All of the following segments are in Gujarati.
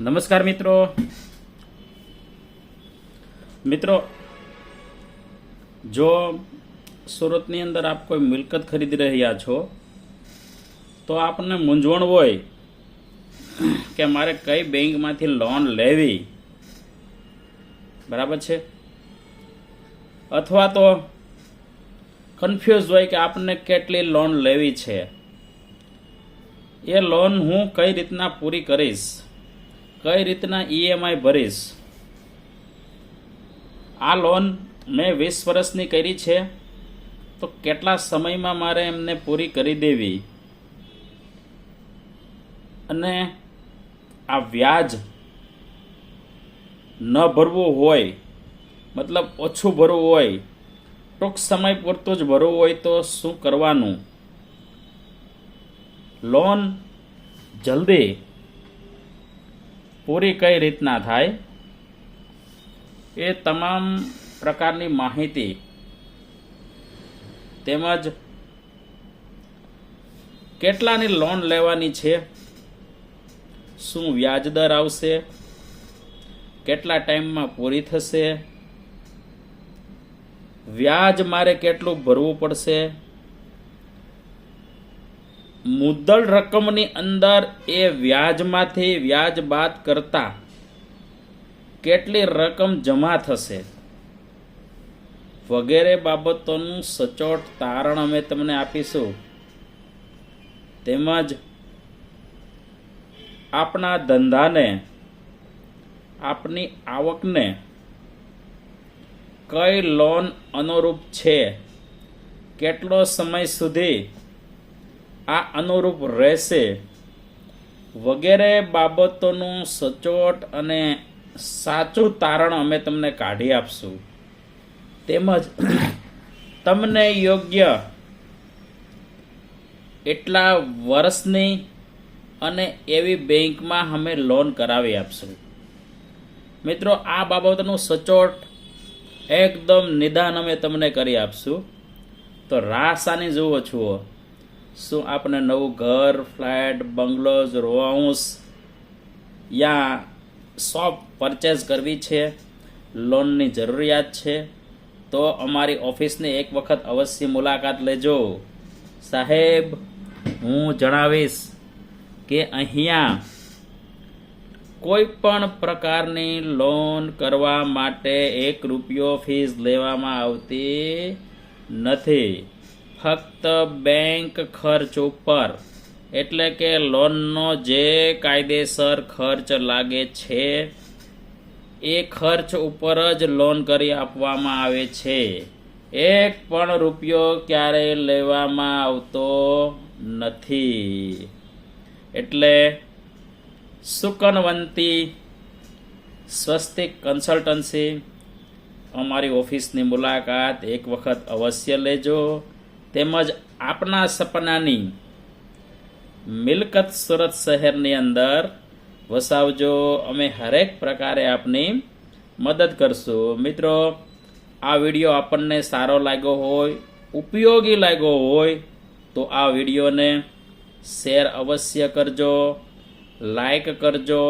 નમસ્કાર મિત્રો. મિત્રો, જો સુરતની અંદર આપ કોઈ મિલકત ખરીદી રહ્યા છો, તો આપને મૂંઝવણ હોય કે મારે કઈ બેંકમાંથી લોન લેવી? બરાબર છે? અથવા તો કન્ફ્યુઝ હોય કે આપણને કેટલી લોન લેવી છે? એ લોન હું કઈ રીતના પૂરી કરીશ? કઈ રીતના ઈએમઆઈ ભરીશ? આ લોન મેં વીસ વર્ષની કરી છે, તો કેટલા સમયમાં મારે એમને પૂરી કરી દેવી? અને આ વ્યાજ ન ભરવું હોય, મતલબ ઓછું ભરવું હોય, ટૂંક સમય પૂરતું જ ભરવું હોય તો શું કરવાનું? લોન જલ્દી પૂરી કઈ રીતના થાય? એ તમામ પ્રકારની માહિતી તેમજ કેટલાની લોન લેવાની છે? શું વ્યાજ દર આવશે? કેટલા ટાઈમમાં પૂરી થશે? વ્યાજ મારે કેટલું ભરવું પડશે? મુદ્દલ રકમની અંદર એ વ્યાજમાંથી વ્યાજ બાદ કરતા કેટલી રકમ જમા થશે? વગેરે બાબતોનું સચોટ તારણ અમે તમને આપીશું. તેમજ આપણા ધંધાને, આપની આવકને કઈ લોન અનુરૂપ છે? કેટલો સમય સુધી આ અનુરૂપ રહેશે. વગેરે બાબતોનું સચોટ અને સાચું તારણ અમે તમને કાઢી આપશું. તેમજ તમને યોગ્ય એટલા વર્ષની અને એવી બેંકમાં અમે લોન કરાવી આપશું. મિત્રો, આ બાબતનું સચોટ એકદમ નિદાન અમે તમને કરી આપશું. તો રાસાની જુઓ છો શું આપણે નવું ઘર, ફ્લેટ, બંગલોઝ રો હાઉસ યા શોપ પરચેસ કરવી છે? લોનની જરૂરિયાત છે? તો અમારી ઓફિસની એક વખત અવશ્ય મુલાકાત લેજો. સાહેબ, હું જણાવીશ કે અહીંયા કોઈ પણ પ્રકારની લોન કરવા માટે એક રૂપિયો ફીસ લેવામાં આવતી નથી. ફક્ત બેંક ખર્ચ ઉપર. એટલે કે લોનનો જે કાયદેસર ખર્ચ લાગે છે, એ ખર્ચ ઉપર જ લોન કરી આપવામાં આવે છે. એક પણ રૂપિયો ક્યારેય લેવામાં આવતો નથી. એટલે સુકનવંતી સ્વસ્તિક કન્સલ્ટન્સી, અમારી ઓફિસની મુલાકાત એક વખત અવશ્ય લેજો. તેમજ આપના સપનાની મિલકત સુરત શહેરની અંદર વસાવજો. અમે હરેક પ્રકારે આપની મદદ કરશું. મિત્રો, આ વીડિયો આપણને સારો લાગ્યો હોય, ઉપયોગી લાગ્યો હોય, તો આ વિડીયોને શેર અવશ્ય કરજો, લાઈક કરજો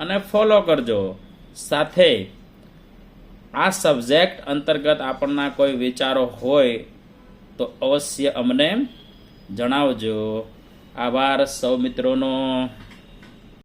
અને ફોલો કરજો. સાથે આ સબ્જેક્ટ અંતર્ગત આપણના કોઈ વિચારો હોય તો અવશ્ય અમને જણાવજો. આભાર સૌ મિત્રોનો.